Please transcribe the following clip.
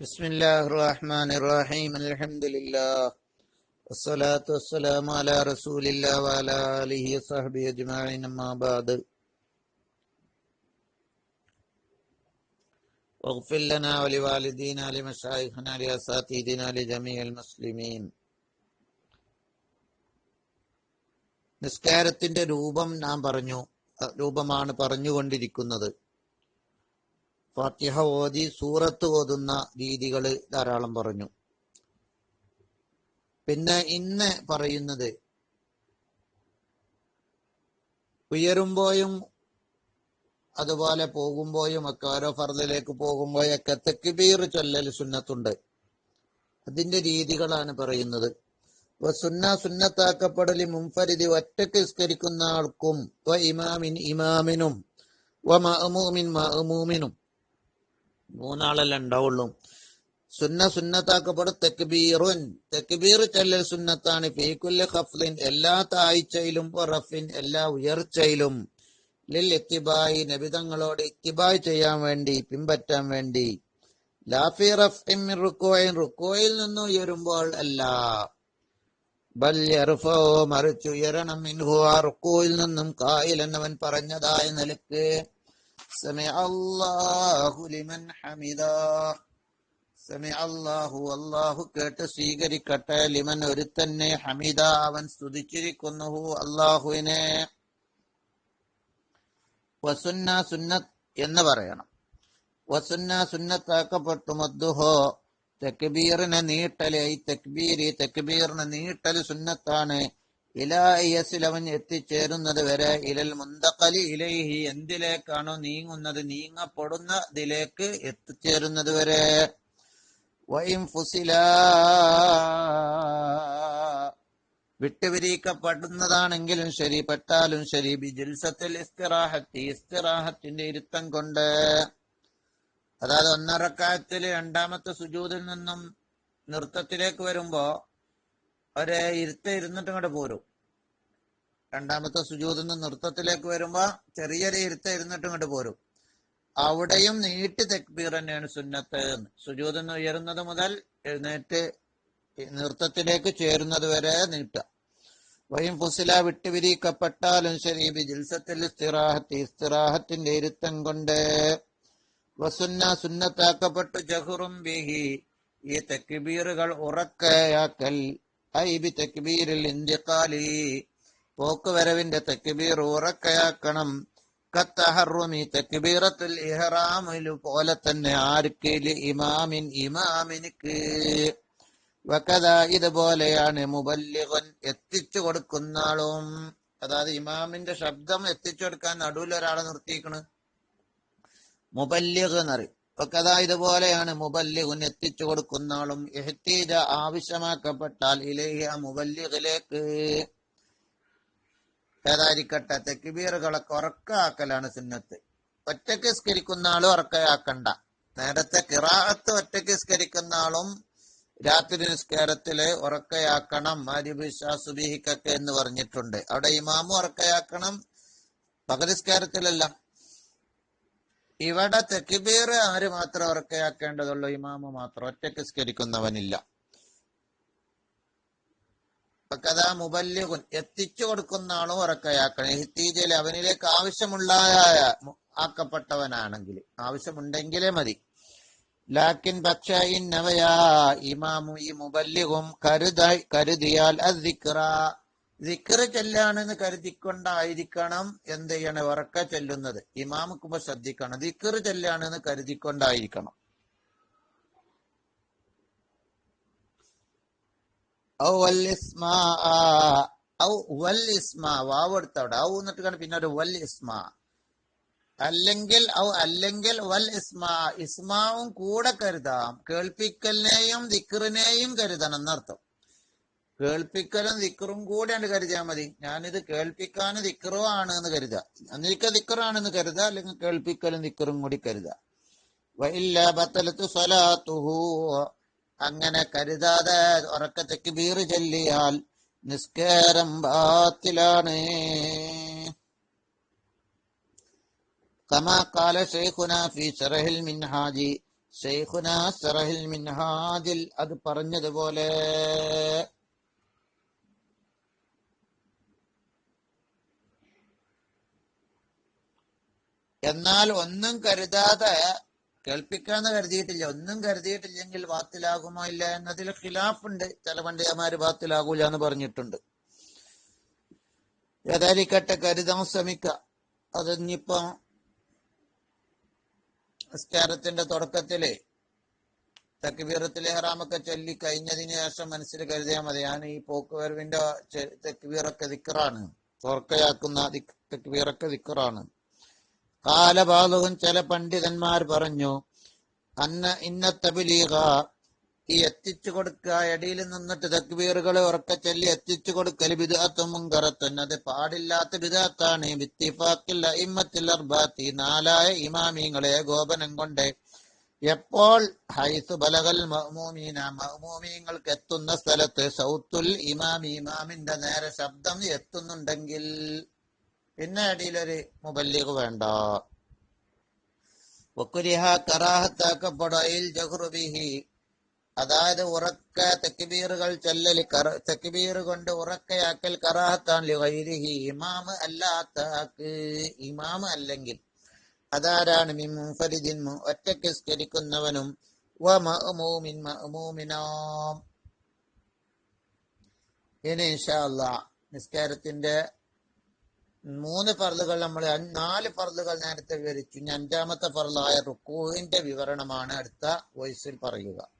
بسم الله الرحمن الرحيم الحمد لله والصلاة والسلام على رسول الله وعلى آله وصحبه أجمعين أما بعد واغفر لنا ولوالدينا لمشايخنا لأساتذتنا لجميع المسلمين നിസ്കാരത്തിന്റെ രൂപം നാം പറഞ്ഞു അഹ് രൂപമാണ് പറഞ്ഞുകൊണ്ടിരിക്കുന്നത് ഫാത്തിഹ ഓതി സൂറത്ത് ഓതുന്ന രീതികൾ ധാരാളം പറഞ്ഞു. പിന്നെ ഇന്ന് പറയുന്നത് ഉയരുമ്പോയും അതുപോലെ പോകുമ്പോഴും ഒക്കെ ഓരോ ഫർദിലേക്ക് പോകുമ്പോഴൊക്കെ തെക്കുബീർ ചൊല്ലൽ സുന്നത്തുണ്ട്. അതിന്റെ രീതികളാണ് പറയുന്നത്. സുന്ന സുന്നത്താക്കപ്പെടലി മുൻഫരിതി ഒറ്റയ്ക്ക് നിസ്കരിക്കുന്ന ആൾക്കും ഇമാമിൻ ഇമാമിനും വ മഅമൂമിൻ മൂന്നാളല്ല ഉണ്ടാവുള്ളൂ. സുന്ന സുന്നത്താക്കപ്പെടും. തെക്ബീറുൻ. തെക്ബീർ ചെല്ലൽ സുന്നത്താണ്. ഫീക്കുല്ല് ഹഫ്ലിൻ എല്ലാ താഴ്ചയിലും റഫിൻ എല്ലാ ഉയർച്ചയിലും. ലിൽ എത്തിബായി നബിതങ്ങളോട് ഇത്തിബായ് ചെയ്യാൻ വേണ്ടി പിൻപറ്റാൻ വേണ്ടി. ലാഫി റഫ്ഇൻ റുക്കോയിൻ. റുക്കോയിൽ നിന്ന് ഉയരുമ്പോൾ അല്ല. ബൽ മറിച്ചുയരണം ഇൻഹു ആ റുക്കോയിൽ നിന്നും കായിൽ എന്നവൻ പറഞ്ഞതായ നിലയ്ക്ക് سمع الله لمن حمدا സമി അള്ളാഹു അള്ളാഹു കേട്ട് സ്വീകരിക്കട്ടെ ലിമൻ ഒരു തന്നെ ഹമിദ അവൻ സ്തുതിച്ചിരിക്കുന്നു അള്ളാഹുവിനെ വസുന്ന സുന്നത്ത് എന്ന് പറയണം വസുന്ന സുന്നത്താക്കപ്പെട്ടു മദ്ദുഹോ തെക്ബീറിനെ നീട്ടല് ഈ തെക്ബീർ ഈ തെക്ബീറിനെ നീട്ടല് സുന്നത്താണ് ഇലായസിൽ അവൻ എത്തിച്ചേരുന്നത് വരെ ഇലൽ മുന്തക്കലി ഇലൈഹി എന്തിലേക്കാണോ നീങ്ങുന്നത് നീങ്ങപ്പെടുന്നതിലേക്ക് എത്തിച്ചേരുന്നത് വരെ. വൈം ഫുസില വിട്ടുപിരിക്കപ്പെടുന്നതാണെങ്കിലും ശരി പെട്ടാലും ശരി ബിജിൽസത്തിൽ ഇസ്തിറാഹത്തി ഇസ്തിറാഹത്തിന്റെ ഇരുത്തം കൊണ്ട്. അതായത് ഒന്നറക്കായത്തിൽ രണ്ടാമത്തെ സുജൂതിൽ നിന്നും നൃത്തത്തിലേക്ക് വരുമ്പോ ഒരു ഇരുത്ത ഇരുന്നിട്ട് ഇങ്ങോട്ട് പോരും. രണ്ടാമത്തെ സുജൂതിൽ നിന്ന് നൃത്തത്തിലേക്ക് വരുമ്പോ ചെറിയൊരു ഇരുത്ത ഇരുന്നിട്ട് ഇങ്ങോട്ട് പോരും. അവിടെയും നീട്ടി തെക്ബീർ തന്നെയാണ് സുന്നത്ത്. സുജൂതിൽ നിന്ന് ഉയരുന്നത് മുതൽ എഴുന്നേറ്റ് നൃത്തത്തിലേക്ക് ചേരുന്നത് വരെ നീട്ടുക. വയും ഫുസില വിട്ടുപിരിക്കപ്പെട്ടാലും ശരി ജിൽസത്തിൽ ഇസ്തിറാഹത്തി ഇസ്തിറാഹത്തിന്റെ ഇരുത്തം കൊണ്ട്. വസുന്ന സുന്നത്താക്കപ്പെട്ടു ജഹുറും ബിഹി. ഈ തെക്ബീറുകൾ ഉറക്കയാക്കൽ ഐ ബി ഇന്ത്യക്കാലി. പോക്കുവരവിന്റെ തെക്ബീർ ഉറക്കയാക്കണം. കത്തഹറുമി തെക്ബീറത്തുൽ ഇഹ്റാമിലു പോലെ തന്നെ ആർക്കിൽ ഇമാമിൻ ഇമാമിനിക്ക്. വക്കത ഇതുപോലെയാണ് മുബല്ലിഖൻ എത്തിച്ചു കൊടുക്കുന്ന ആളും. അതായത് ഇമാമിന്റെ ശബ്ദം എത്തിച്ചു കൊടുക്കാൻ നടുവിൽ ഒരാളെ നിർത്തിയിരിക്കണ് മുബല്ലിഖ് എന്നറിയും വക്കത ഇതുപോലെയാണ് മുബല്ലിഗുൻ എത്തിച്ചു കൊടുക്കുന്ന ആളും എഹ്തീജ ആവശ്യമാക്കപ്പെട്ടാൽ ഇലയ ആ മുബല്ലിഗിലേക്ക്. ഏതായിരിക്കട്ടെ തെക്കിബീറുകളൊക്കെ ഉറക്കാക്കലാണ് സുന്നത്ത്. ഒറ്റയ്ക്ക് സ്കരിക്കുന്ന ആളും ഉറക്കയാക്കണ്ട നേരത്തെ കിറാഹത്ത് ഒറ്റയ്ക്ക് സ്കരിക്കുന്ന ആളും രാത്രി നിസ്കാരത്തിൽ ഉറക്കയാക്കണം മാരിബിഷാസുബിഹിക്കൊക്കെ എന്ന് പറഞ്ഞിട്ടുണ്ട്. അവിടെ ഇമാമും ഉറക്കയാക്കണം. പകലിസ്കാരത്തിലല്ല ഇവിടെ തെക്കുബീർ ആര് മാത്രം ഉറക്കയാക്കേണ്ടതുള്ളൂ? ഇമാമ് മാത്രം. ഒറ്റയ്ക്ക് സ്കരിക്കുന്നവനില്ല കഥാ മുബല്യകുൻ എത്തിച്ചു കൊടുക്കുന്ന ആളും ഉറക്കയാക്കണം. ഹിത്തീജയിൽ അവനിലേക്ക് ആവശ്യമുള്ള ആക്കപ്പെട്ടവനാണെങ്കിൽ ആവശ്യമുണ്ടെങ്കിലേ മതി. ലാക്കിൻ പക്ഷേ ഇന്നവയാ ഇമാമു ഈ മുബല്യകും കരുതായി കരുതിയാൽ അദിക്ര ദിക്റ് ചെല്ലാണെന്ന് കരുതിക്കൊണ്ടായിരിക്കണം എന്ത് ചെയ്യണം ഉറക്ക ചെല്ലുന്നത്. ഇമാമുക്കുമ്പോ ശ്രദ്ധിക്കണം. ദിക്കറ് ചെല്ലാണെന്ന് കരുതിക്കൊണ്ടായിരിക്കണം. ഔ വൽ ഇസ്മാ ഇസ്മാ വാവ് എടുത്തവിടെ ഔ എന്നിട്ട് പിന്നെ ഒരു വൽ ഇസ്മാ. അല്ലെങ്കിൽ ഔ അല്ലെങ്കിൽ വൽ ഇസ്മാ. ഇസ്മാവും കൂടെ കരുതാം. കേൾപ്പിക്കലിനെയും ദിക്റിനെയും കരുതണം എന്നർത്ഥം. കേൾപ്പിക്കലും ദിക്കറും കൂടെയാണ് കരുതിയാൽ മതി. ഞാനിത് കേൾപ്പിക്കാനും ദിക്കറും ആണ് എന്ന് കരുതുക അന്നിരിക്ക ദിക്കറാണെന്ന് കരുതുക അല്ലെങ്കിൽ കേൾപ്പിക്കലും ദിക്കറും കൂടി കരുതുക സ്വലാത്തുഹു. അങ്ങനെ കരുതാതെ ഉറക്കത്തേക്ക് ബീറ് ചൊല്ലിയാൽ നിസ്കാരം ബാത്തിലാണ്. കമാക്കാല കാല ഷെയ്ഖുന ഫി ഷറഹിൽ മിൻഹാജി. ഷെയ്ഖുന സറഹിൽ മിൻഹാജിൽ അത് പറഞ്ഞതുപോലെ എന്നാൽ ഒന്നും കരുതാതെ കേൾപ്പിക്കാന്ന് കരുതിയിട്ടില്ല. ഒന്നും കരുതിയിട്ടില്ലെങ്കിൽ വാത്തിലാകുമോ ഇല്ല എന്നതിൽ ഖിലാഫുണ്ട്. ചില പണ്ഡിതന്മാര് വാത്തിലാകൂല എന്ന് പറഞ്ഞിട്ടുണ്ട്. ഏതായിരിക്കട്ടെ കരുതാൻ ശ്രമിക്ക. അതിനിപ്പോ നിസ്കാരത്തിന്റെ തുടക്കത്തിൽ തെക്കുവീറത്തിലെ ഹറാമൊക്കെ ചൊല്ലി കഴിഞ്ഞതിന് ശേഷം മനസ്സിൽ കരുതിയാൽ മതി. ഞാൻ ഈ പോക്കുവരവിന്റെ തെക്കുവീറൊക്കെ ദിക്കറാണ് തുറക്കയാക്കുന്ന തെക്കുവീറൊക്കെ ദിക്കറാണ് കാലപാതകം ചില പണ്ഡിതന്മാർ പറഞ്ഞു അന്ന ഇന്ന തബിലീഗ ഈ എത്തിച്ചു കൊടുക്കുക ഇടയിൽ നിന്നിട്ട് തക്ബീറുകൾ ഉറക്ക ചൊല്ലി എത്തിച്ചു കൊടുക്കൽ ബിദാത്തും മുങ്കറത്തൻ അത് പാടില്ലാത്ത ബിദാത്താണ് ബിത്തിഫാക്കിൽ ഇമ്മത്തിൽ അർബാത്തി നാലായ ഇമാമിങ്ങളെ ഗോപനം കൊണ്ട് എപ്പോൾ ഹൈസ് ബലകൽ മഹ്മൂമീന മഹ്മൂമീങ്ങൾക്ക് എത്തുന്ന സ്ഥലത്ത് സൗത്തുൽ ഇമാമി ഇമാമിന്റെ നേരെ ശബ്ദം എത്തുന്നുണ്ടെങ്കിൽ പിന്നെ അടിയിലൊരു മുബല്ലിഖ് വേണ്ട. വക്കുരിഹ കറാഹത്താക്കപ്പെടുകയിൽ അതായത് ഉറക്ക തെക്കിബീറുകൾ ചൊല്ലൽ തെക്കിബീർ കൊണ്ട് ഉറക്കയാക്കൽ കറാഹത്താൻ ലിഗൈരിഹി ഇമാമ് അല്ലാത്താക്ക് ഇമാമ് അല്ലെങ്കിൽ അതാരാണ്? മിംഫരിദിൻ ഒറ്റയ്ക്ക് സ്കരിക്കുന്നവനും ഇനി ഇൻഷാ നിസ്കാരത്തിന്റെ മൂന്ന് പറലുകൾ നമ്മൾ നാല് പറലുകൾ നേരത്തെ വിവരിച്ചു. ഇനി അഞ്ചാമത്തെ പറലായ റുക്കുവിന്റെ വിവരണമാണ് അടുത്ത വോയിസിൽ പറയുക.